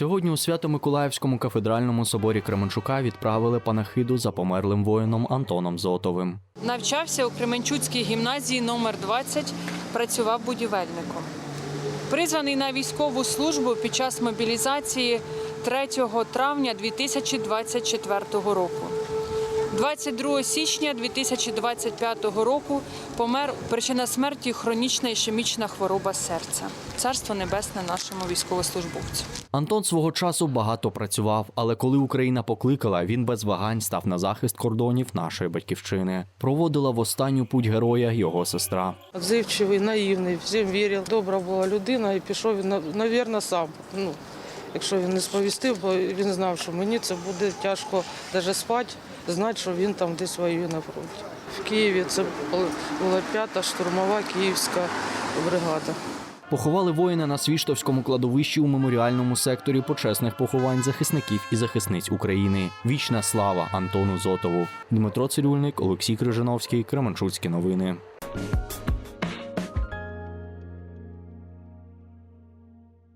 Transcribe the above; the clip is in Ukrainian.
Сьогодні у Свято-Миколаївському кафедральному соборі Кременчука відправили панахиду за померлим воїном Антоном Зотовим. Навчався у Кременчуцькій гімназії номер 20 працював будівельником. Призваний на військову службу під час мобілізації 3 травня 2024 року. 22 січня 2025 року помер причина смерті хронічна ішемічна хвороба серця. Царство небесне нашому військовослужбовцю. Антон свого часу багато працював, але коли Україна покликала, він без вагань став на захист кордонів нашої батьківщини. Проводила в останню путь героя його сестра. Отзивчивий, наївний, всім вірив. Добра була людина і пішов він, навірно, сам. Ну, якщо він не сповістив, бо він знав, що мені це буде тяжко навіть спати, знати, що він там десь воює на фронті. В Києві це була п'ята штурмова київська бригада. Поховали воїна на Свіштовському кладовищі у меморіальному секторі почесних поховань захисників і захисниць України. Вічна слава Антону Зотову. Дмитро Цирюльник, Олексій Крижановський, Кременчуцькі новини.